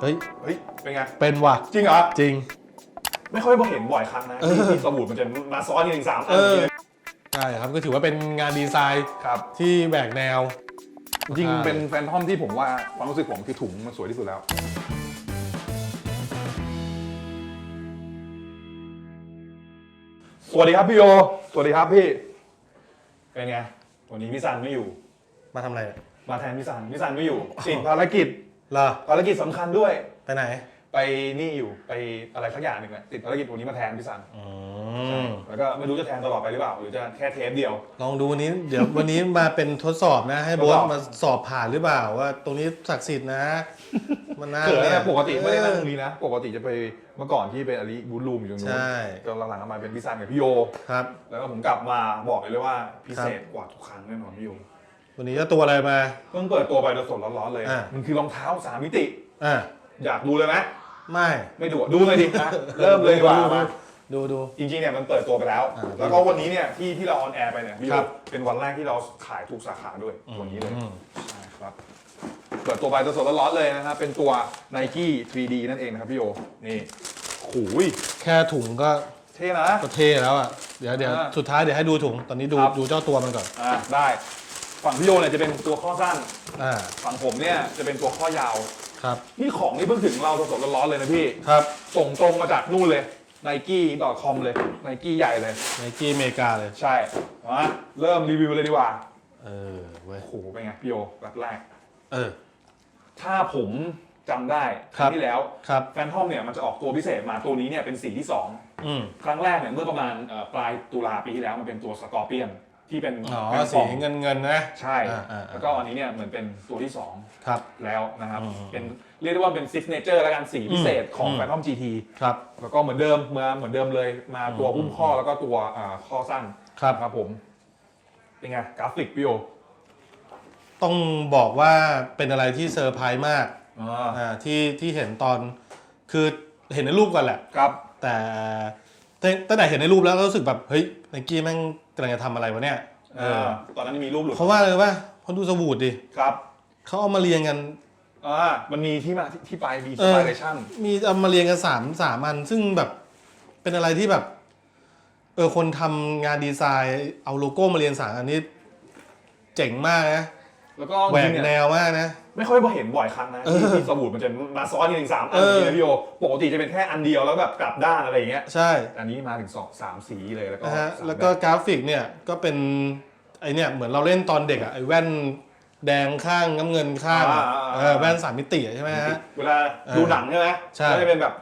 เฮ้ย เฮ้ย เป็นไง เป็นว่ะ จริงเหรอ จริง ไม่ค่อยมาเห็นบ่อยครั้งนะเออที่ที่สบู่มันจะมาซ้อนกันถึงสามอันเออนี้เลยใช่ครับก็ถือว่าเป็นงานดีไซน์ครับที่แหวกแนวจริงเป็นแฟนทอมที่ผมว่าความรู้สึกผมคือถุงมันสวยที่สุดแล้วสวัสดีครับพี่โย สวัสดีครับพี่ เป็นไง วันนี้พี่ซันไม่อยู่ มาทำอะไรเนี่ยมาแทนพี่ซันพี่ซันไม่อยู่ติดภารกิจ เหรอภารกิจสำคัญด้วย ไปไหน ไปนี่อยู่ไปอะไรสักอย่างหนึ่งแหละติดภารกิจวันนี้มาแทนพี่ซันอืม แล้วก็ไม่รู้จะแทนตลอดไปหรือเปล่า หรือจะแค่เทปเดียว ลองดูวันนี้ เดี๋ยววันนี้มาเป็นทดสอบนะ ให้โบ๊ททดสอบ มาสอบผ่านหรือเปล่าว่า ตรงนี้ศักดิ์สิทธิ์นะ มันน่าเขินนะนะปกติไม่ได้นั่งตรงนี้นะ ปกติจะไปเมื่อก่อนที่เป็นอลิบูธรูมอยู่ตรงนู้นใช่จนหลังๆก็มาเป็นพี่ซันกับพี่โย ครับ แล้วก็ผมกลับมาบอกเลยว่าพิเศษกว่าทุกครั้งแน่นอนพี่โย วันนี้ก็ตัวอะไรมา เพิ่งเปิดตัวไปสดๆร้อนๆเลย อ่ามันคือรองเท้าสามมิติ อะอยากดูเลยไหมไม่ ไม่ดูอะดูเลยดินะเริ่มเลยดีกว่ามาดูดู จริงๆเนี่ยมันเปิดตัวไปแล้ว อ่าแล้วก็วันนี้เนี่ยที่ที่เราออนแอร์ไปเนี่ยพี่โยครับ เป็นวันแรกที่เราขายทุกสาขาด้วยวันนี้เลยอืมใช่ครับเปิดตัวไปสดๆร้อนๆเลยนะครับเป็นตัว Nike 3D นั่นเองนะครับพี่โยนี่หูยแค่ถุงก็เท่นะ ก็เท่แล้วอะ เดี๋ยวเดี๋ยวอ่าสุดท้ายเดี๋ยวให้ดูถุง ตอนนี้ดูครับ ดูเจ้าตัวมันก่อน อ่าได้ ฝั่งพี่โยเนี่ยจะเป็นตัวข้อสั้น อ่าฝั่งผมเนี่ยจะเป็นตัวข้อยาว ครับนี่ของนี่เพิ่งถึงเราสดๆร้อนๆเลยนะพี่ ครับส่งตรงมาจากนู่นเลย nike.com เลย Nike ใหญ่เลย ไนกี้อเมริกาเลย ใช่มาเริ่มรีวิวเลยดีกว่าเออเว้ยโอ้โหเป็นไงพี่โยแบบแรก เออ ถ้าผมจำได้คครัรั้บ งที่แล้วครับ แฟนทอมเนี่ยมันจะออกตัวพิเศษมาตัวนี้เนี่ยเป็นสีที่สองอืมครั้งแรกเนี่ยเมื่อประมาณเอ่อปลายตุลาปีที่แล้วมันเป็นตัวสกอร์เปียน ที่เป็นอ๋อแผ่นสีกล่องเงินเงินๆนะใช่อ่าอ่าอ่าแล้วก็อันนี้เนี่ยเหมือนเป็นตัวที่2ครับ แล้วนะครับอืมเป็นเรียกได้ว่าเป็นซิกเนเจอร์และกันสีพิเศษของอืมแฟนทอม GT ครับ แล้วก็เหมือนเดิมมาเหมือนเดิมเลยมาตัวอืมหุ้มข้อแล้วก็ตัวอ่าข้อสั้นครับ ครับผม เป็นไงกราฟิกพี่โอต้องบอกว่าเป็นอะไรที่เซอร์ไพรส์มากอ่าอ่าที่ที่เห็นตอนคือเห็นในรูปก่อนแหละ ครับ แต่ตั้งตั้งแต่เห็นในรูปแล้วก็รู้สึกแบบ เฮ้ยไนกี้แม่ง กำลังจะทำอะไรวะเนี่ยเออาตอนนั้นมีรูปหลุดเพราะว่าเลยว่าพอดูสบูดดิครับเขาเอามาเรียงกันอ่ามันมีที่มาที่ที่ไปมีเอสอไตเลชั่นมีเอามาเรียงกันสามสามอัน ซึ่งแบบเป็นอะไรที่แบบ เออคนทำงานดีไซน์ เอาโลโก้มาเรียงสามอันนี้ เจ๋งมากนะ แล้วก็แหวจริกงๆเนี่ยแนวมากนะ ไม่ค่อยมาเห็นบ่อยครั้งนะเออที่ที่สบู่มันจะมาซ้อนกันถึงสามอันเออนะพี่โอปกติจะเป็นแค่อันเดียวแล้วแบบกลับด้านอะไรอย่างเงี้ยใช่แต่อันนี้มาถึงสองสามสีเลยแล้วก็นะฮะสามแล้วก็บบกราฟิกเนี่ยก็เป็นไอเนี่ยเหมือนเราเล่นตอนเด็กอะไอแว่นแดงข้างน้ำเงินข้างอะเออแว่นสามมิติอะใช่ไหมฮะ เวลาดูหนังใช่ไหมใช่ก็จะเป็นแบบ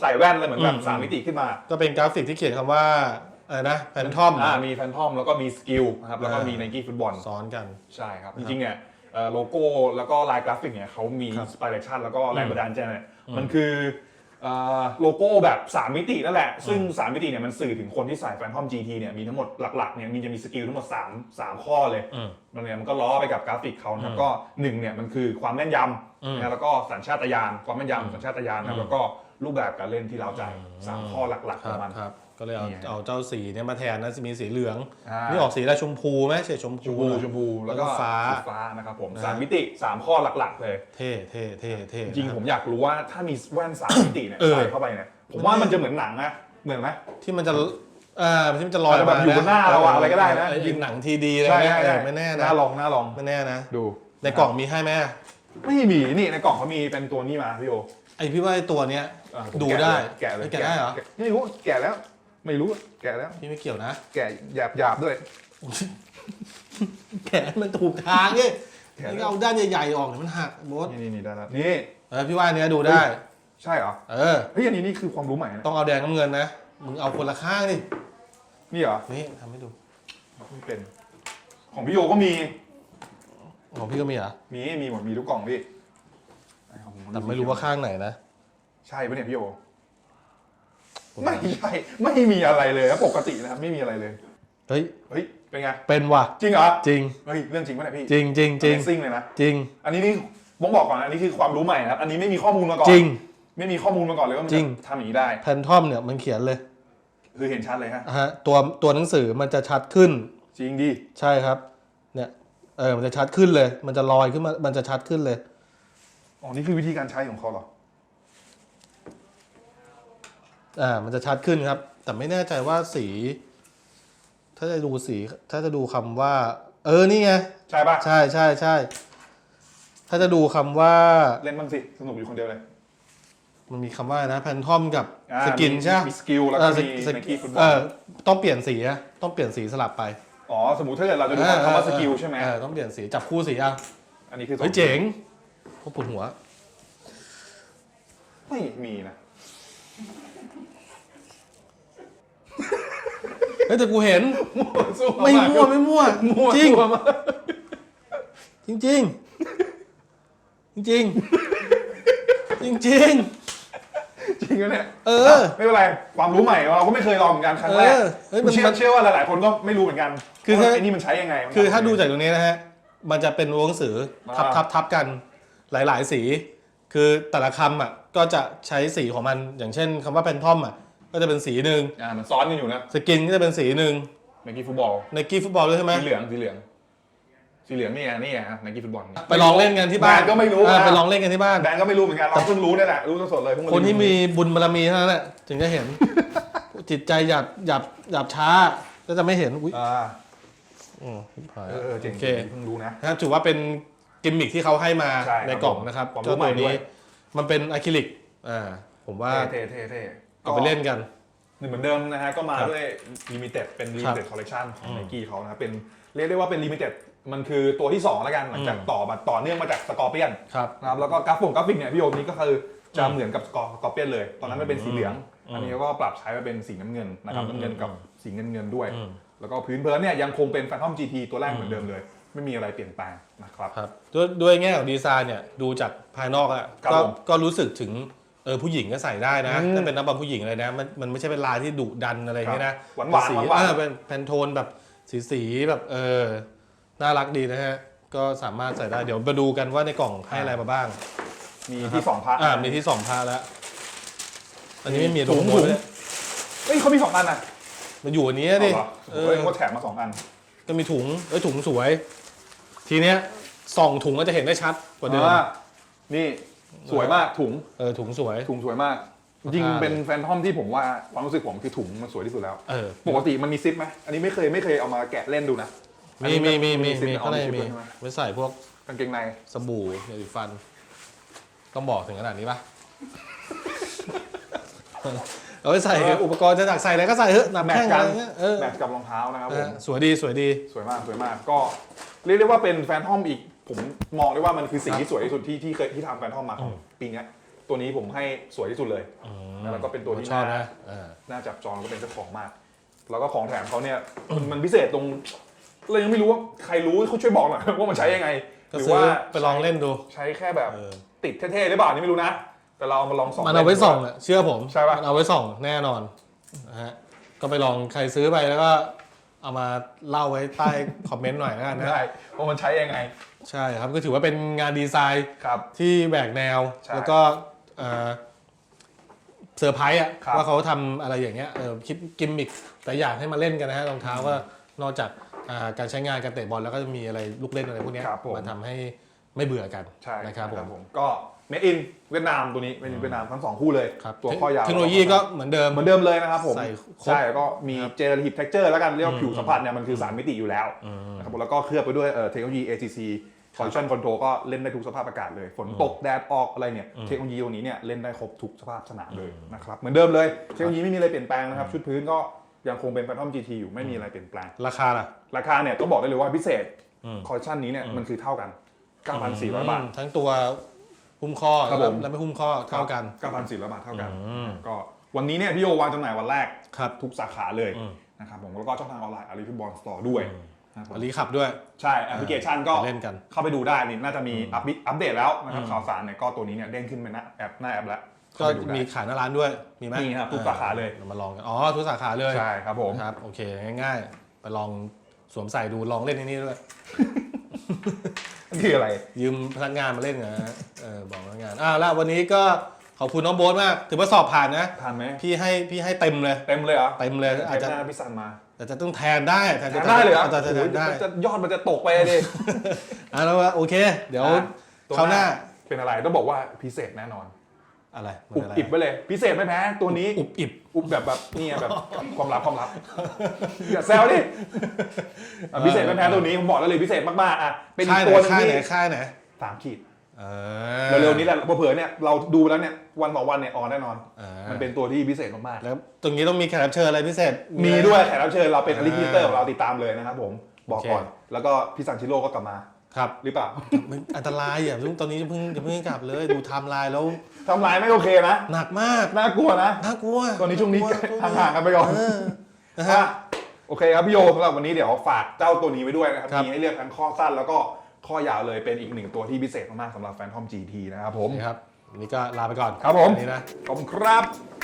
ใส่แว่นเลยเหมือนแบบอืม สามมิติขึ้นมา ก็เป็นกราฟิกที่เขียนคำว่า อะไรนะแฟนทอมอ่ามีแฟนทอมแล้วก็มีสกิลนะครับแล้วก็อ่ามีมีไนกี้ฟุตบอลซ้อนกันใช่ครับ จริงๆเนี่ยเอ่อโลโก้แล้วก็ลายกราฟิกเนี่ยเขามีครับสปิเรชันแล้วก็แรงบันดาลใจเนี่ยอืมมันคือเอ่อโลโก้แบบ 3 มิตินั่นแหละ ซึ่ง 3 มิติเนี่ยมันสื่อถึงคนที่ใส่แฟนทอม GT เนี่ยมีทั้งหมดหลักๆเนี่ยมีจะมีสกิลทั้งหมด 3 3 ข้อเลยอืมมันเนี่ยมันก็ล้อไปกับกราฟิกเขานะครับอืมก็หนึ่งเนี่ยมันคือความแม่นยอืมำนะแล้วก็สัญชาตญาณความแม่นอืมยำสัญชาตญาณอืนะมแล้วก็รูปแบบการเล่นที่เราใจสามข้อหลักๆคขรัอบงมันครับ ก็เลยเอาเนี่ย เอาเจ้าสีเนี่ยมาแทนนะมีสีเหลือง อ่านี่ออกสีอะไรชมพูไหมเฉดชมชพูมพูหน่อยชมพูแล้วก็แล้วก็ฟ้า สีฟ้านะครับผมนะฮะสามมิติสามข้อหลักๆเลย เท่เท่เท่เท่จริงๆผมอยากรู้ว่าถ้ามีแว่นสามมิติเนี่ยเออ ใส่เข้าไปเนี่ยผมว่ามันจะเหมือนหนังนะเหมือนไหม ที่มันจะอ่าที่มันจะลอยอาจจะแบบมอยู่บนหน้าเราอะอะไรก็ได้นะไอ้หนังทีดีอะไรใช่เงี้ยใช่เออไม่แน่นะน่าลองน่าลองไม่แน่นะ ดูในกล่องมีให้ไหมไม่มีนี่ในกล่องเขามีเป็นตัวนี้มาพี่โอไอพี่ว่าไอตัวเนี้ยอะผมดูแกะได้เลยแกะเลยแกะได้เหรอ แกะไม่รู้แกะแล้ว ไม่รู้แกะแล้ว พี่ไม่เกี่ยวนะ แกะหยาบหยาบๆด้วย แขนมันถูกทางเนี่ยแขน นี่เอาด้านใหญ่ๆออกเดี๋ยวมันหักโบสนี่นี่นี่ได้แล้วนี่ เออพี่ว่าอันเนี้ยดูได้ ใช่เหรอเออ เฮ้ยอันนี้นี่คือความรู้ใหม่นะต้องเอาแดงน้ำเงินนะ มึงเอาคนละข้างดิ นี่เหรอนี่ทำให้ดู ไม่เป็น ของพี่โยก็มีของพี่ก็มีเหรอ มีมีหมดมีทุกกล่องพี่ไหนของผแต่ไม่รู้ว่าข้างไหนนะ ใช่ปะเนี่ยพี่โย ไม่ใช่ไม่มีอะไรเลยนะปกตินะครับไม่มีอะไรเลยเฮ้ยเฮ้ยเป็นไงเป็นว่ะจริงเหรอจริงเฮ้ยเรื่องจริงปะเนี่ยพี่จริงจริงจริงซิ่งเลยนะจริง อันนี้นี่ผมบอกก่อนนะอันนี้คือความรู้ใหม่นะครับอันนี้ไม่มีข้อมูลมาก่อนจริง ไม่มีข้อมูลมาก่อนเลยว่ามันจริจะงทำอย่างนี้ได้ แพนทอมเนี่ยมันเขียนเลยคือเห็นชัดเลยฮะอะฮะตัวตัวหนังสือมันจะชัดขึ้น จริงดิใช่ครับ เนี่ยเออมันจะชัดขึ้นเลย มันจะลอยขึ้นมามันจะชัดขึ้นเลย อ๋อนี่คือวิธีการใช้ของเขาเหรอ อ่ามันจะชัดขึ้นครับ แต่ไม่แน่ใจว่าสี ถ้าจะดูสี ถ้าจะดูคำว่า เออนี่ไง ใช่ปะใช่ใช่ใช่ถ้าจะดูคำว่า เล่นบ้างสิ สนุกอยู่คนเดียวเลยมันมีคำว่าอะไรนะแพนทอมกับอ่าสกินมีใช่ปะมีสกิลแล้วก็เออสมีสไนกี้ฟุตบอเอลอต้องเปลี่ยนสีอะต้องเปลี่ยนสีสลับไปอ๋อสมมติถ้าเกิดเราจะดูคำว่าสกิลใช่ไหมเออต้องเปลี่ยนสีจับคู่สีอะอันนี้คือสองเฮ้ยเจ๋งโคตรปวดหัว ไม่มีนะ เฮ้ยแต่กูเห็นสู้ไม่มั่วไม่มั่วมั่วจริงมั่วมากจริงจริงจริงจริงจริงจริงจริงนะเนี่ยเออ ไม่เป็นไรความรู้ใหม่เราก็ไม่เคยลองเหมือนกันครั้งแรกเออเฮ้ยมันเชื่อมันเชื่อว่าหลาย ๆ คนก็ไม่รู้เหมือนกัน คือว่าถ้าไอ้นี่มันใช้ยังไงมันคือถ้าทำยังไงดูจากตรงนี้นะฮะ มันจะเป็นตัวหนังสือทับอ่าทับทับกันหลาย ๆ สี คือแต่ละคำอะ ก็จะใช้สีของมันอย่างเช่นคำว่าแพนทอมอะก็จะเป็นสีหนึ่งอ่ามันซ้อนกันอยู่นะสกินก็จะเป็นสีหนึ่งไนกี้ฟุตบอลในกี้ฟุตบอลด้วยใช่ไหมสีเหลืองสีเหลืองสีเหลืองนี่ไงนี่ไงไนกี้ฟุตบอลไปลองเล่นกันที่บ้านแบรนด์ก็ไม่รู้เออนะไปลองเล่นกันที่บ้านแบรนด์ก็ไม่รู้เหมือนกันเราเพิ่งรู้นี่แหละรู้สดๆเลยเพิ่งาคนที่ดูมีบุญบารมีเท่านั้นแหละถึงจะเห็น จิตใจหยาบหยาบหยาบช้าก็จะไม่เห็นอุ้ยอ่าอืมหายเออเออเจ๋งโอเคเพิ่งรู้นะนะครับถือว่าเป็นกิมมิคที่เขาให้มาใช่ครับในกล่องนะครับความรู้เจ้าใหม่ตัวด้วนี้ย มันเป็นอะคริลิกอ่าผมว่าเท่เท่เท่เอาไปเล่นกัน เหมือนเดิมนะฮะก็มาครับด้วยลิมิเต็ดเป็นลิครัมิบเต็ดคอลเลคชันของอืมไนกี้เขานะเป็นเรียกได้ว่าเป็นลิมิเต็ดมันคือตัวที่2แล้วกันหลังจากอืมต่อมาต่อเนื่องมาจากสกอร์เปียนครับนะครับแล้วก็กราฟงกราฟิกเนี่ยพี่โอมนี่ก็คือจะอืมเหมือนกับสกอร์สกอร์เปียนเลย ตอนนั้นมันเป็นสีเหลืองอืมอันนี้ก็ปรับใช้มาเป็นสีน้ำเงินนะครับอืมน้ำเงินกับอืมสีเงินเงินๆด้วยอืมแล้วก็พื้นเพลินเนี่ยยังคงเป็น Phantom GT ตัวแรกอืมเหมือนเดิมเลย ไม่มีอะไรเปลี่ยนแปลงนะครับ ครับด้วยด้วยแง่ของดีไซน์เนี่ยดูจากภายนอกอะครับก็ผมก็รู้สึกถึงเออผู้หญิงก็ใส่ได้นะอืมถ้าเป็นนักบอลผู้หญิงเลยนะมันมันไม่ใช่เป็นลายที่ดุดันอะไรอย่างเงี้ยนะหวานๆสีหวานๆ เออเป็นแพนโทนแบบสีสีๆแบบเออน่ารักดีนะฮะก็สามารถใส่ได้เดี๋ยวมาดูกันว่าในกล่องให้อะไรมาบ้างมีที่สองพาร์ทอ่ามีที่สองพาแล้วอันนี้ไม่มีถุงโดถุงเลยเฮ้ยเขามีสองอันนะมันอยู่อันนี้ดิเอาเหรอเอเฮ้อยเขาแถมมาสองอัน ก็มีถุงเอ้ยถุงสวย ทีเนี้ยส่องถุงก็จะเห็นได้ชัดกว่าเดิมอ่านี่สวยมากถุงเออถุงสวย ถุงสวยมากจริงอ่าๆเป็นแฟนทอมที่ผมว่าความรู้สึกผมคือถุงมันสวยที่สุดแล้วเออ ปกติมันมีซิปไหมอันนี้ไม่เคยไม่เคยเอามาแกะเล่นดูนะอันมีนี้มีมีมีซิปมีนะอ๋อข้างในซิปมีด้วยใช่ไหไว้ใส่พวกกางเกงในสบู่ยาสีฟัน ต้องบอกถึงขนาดนี้ปะ เอาไว้ใส่อุปกรณ์จะดักใส่อะไรก็ใส่เถอะหนับแมทแข้งกัอะไรนเงี้ยเออแมทกับรองเท้านะครับเอผอม สวยดีสวยดี สวยมากสวยมากก็เรียกได้ว่าเป็นแฟนทอมอีก ผมมองได้ว่ามันคือสิ่งที่สวยที่สุดที่ที่เคยที่ทำแฟนทอมมาของปีเนี้ยตัวนี้ผมให้สวยที่สุดเลย แล้วก็เป็นตัวที่ชอบน่า นะเออน่าจับจองแล้วก็เป็นเจ้าของมาก แล้วก็ของแถมเขาเนี่ยมันมันพิเศษตรงเรายังไม่รู้ว่าใครรู้เขาช่วยบอกหน่อย ว่ามันใช้ยังไง ก็หรือซื้อว่าไปลองเล่นดู ใช้แค่แบบเออ ติดเท่ๆหรือเปล่านี่ไม่รู้นะ แต่เราเอามาลองส่องมันเอาไว้ล่ดูส่องอะเชื่อผมใช่ปะมันเอาไว้ส่องแน่นอนนะฮะก็ไปลองใครซื้อไปแล้วก็เอามาเล่าไว้ใต้ คอมเมนต์หน่อยแล้วกันนะได้ว่ามันใช้ยังไง ใช่ครับก็ถือว่าเป็นงานดีไซน์ครับ ที่แบกแนว ใช่แล้วก็เอ่อเซอร์ไพรส์อะครับ ว่าเขาทำอะไรอย่างเงี้ยเออคิดกิมมิคแต่อยากให้มาเล่นกันนะฮะรองเท้าก็นอกจากอ่าการใช้งานการเตะบอลแล้วก็จะมีอะไรลูกเล่นอะไรพวกเนี้ยครับผม มาทำให้ ไม่เบื่อกันใช่นะครับผม ก็เมดอินเวียดนามตัวนี้เป็นเวียดนามทั้งสองคู่เลยครับตัวข้อยาวเทคโนโลยีก็เหมือนเดิมเหมือนเดิมเลยนะครับผมใส่ครบใช่แล้วก็มีเจเนอเรทีฟเท็กเจอร์แล้วกันเรียกว่าอืมผิวสัมผัสเนี่ยมันคือสารมิติอยู่แล้วอืมนะครับผมแล้วก็เคลือบไปด้วยเอ่อเทคโนโลยี ACC Condition Control ก็เล่นได้ทุกสภาพอากาศเลย ฝนตกแดดออกอะไรเนี่ยอืมเทคโนโลยีตรงนี้เนี่ยเล่นได้ครบทุกสภาพสนามเลยนะครับเหมือนเดิมเลยเทคโนโลยีไม่มีอะไรเปลี่ยนแปลงนะครับชุดพื้นก็ยังคงเป็น Phantom GT อยู่ไม่มีอะไรเปลี่ยนแปลงราคาล่ะราคาเนี่ยต้องบอกได้เลยว่าพิเศษอืมคอลเลคชันนี้เนี่ยมันคือเท่ากัน 9,400 บาทอืมทั้งตัวหุ้มข้อครับผม และไม่หุ้มข้อเท่ากัน 9,400 บาทเท่ากัน อืมก็วันนี้เนี่ยพี่โอวางจำหน่ายวันแรกครับทุกสาขาเลยอืม นะครับผมแล้วก็ช่องทางออนไลน์อารีฟิบอลสตอร์ด้วยนะครับผม อลีขับด้วย ใช่แอปพลิเคชันก็ไปเล่นกันเข้าไปดูได้นี่น่าจะมีอัปเดตอัปเดตแล้วนะครับอืมข่าวสารเนี่ยก็ตัวนี้เนี่ยเด้งขึ้นในหน้าแอปหน้าแอปแล้วก็เข้าไปดูได้ มีขายหน้าร้านด้วยมีไหมมีครับทุกสาขาเลย ออมาลองกันอ๋อทุกสาขาเลยใช่ครับผมครับโอเคง่ายๆ ไปลองสวมใส่ดูลองเล่นในนี้ด้วย คืออะไร ยืมพนักงานมาเล่นนะฮะเออบอกพนักงานอ่าแล้ววันนี้ก็ขอบคุณน้องโบ๊ทมาก ถือว่าสอบผ่านนะทันไหมพี่ให้พี่ให้เต็มเลย เต็มเลยเหรอเต็มเลยอาจเทจะปหน้าพี่ซันมาแต่จะต้องแทนได้แทนแทนได้เลยเหรอจะจะแทนได้โอ้โหจะยอดมันจะตกไปเลย อ่าแล้วว่าโอเค เดี๋ยวอะตัวคราวหน้า เป็นอะไรต้องบอกว่าพิเศษแน่นอน อะไรมันอุบอะไรอิบไปเลย พิเศษไม่แพ้ตัวนี้อุบอิบอุบแบบแบบนี่ไงแบบความลับความลับอย่าแซวดิอะพิเศษไม่แพ้ตัวนี้ผมบอกแล้วเลยพิเศษมากๆอะเป็นอีค่ายกไหนตัวหนึงค่ายไหนที่ค่ายไหนสามขีดเออเร็วๆนี้แหละเผื่อๆเนี่ยเราดูแล้วเนี่ยวันต่อวันเนี่ยออนแน่นอนอ่ามันเป็นตัวที่พิเศษมากแล้วตรงนี้ต้องมีแขกรับเชิญอะไรพิเศษๆมีด้วยแขกรับเชิญเราเป็นอลิอ่าพิเตอร์ของเราติดตามเลยนะครับผมบอกโอเคก่อน แล้วก็พี่ซันชิโร่ก็กลับมา ครับหรือเปล่ามันอันตรายอะตอนนี้จะเพิ่งจะเพิ่งกลับเลยดูไทม์ไลน์แล้วทำลายไม่โอเคนะ หนักมากน่ากลัวนะน่ากลัวตอนนี้ช่วงนี้กลัวห่างๆกันไปก่อนเออนะอะฮะโอเคครับพี่โยสำหรับวันนี้เดี๋ยวฝากเจ้าตัวนี้ไว้ด้วยนะครับครับมีให้เลือกทั้งข้อสั้นแล้วก็ข้อยาวเลยเป็นอีกหนึ่งตัวที่พิเศษมากๆสำหรับแฟนทอม GT นะครับผมนี่ครับวันนี้ก็ลาไปก่อนครับผมวันนี้นะขอบคุณครับ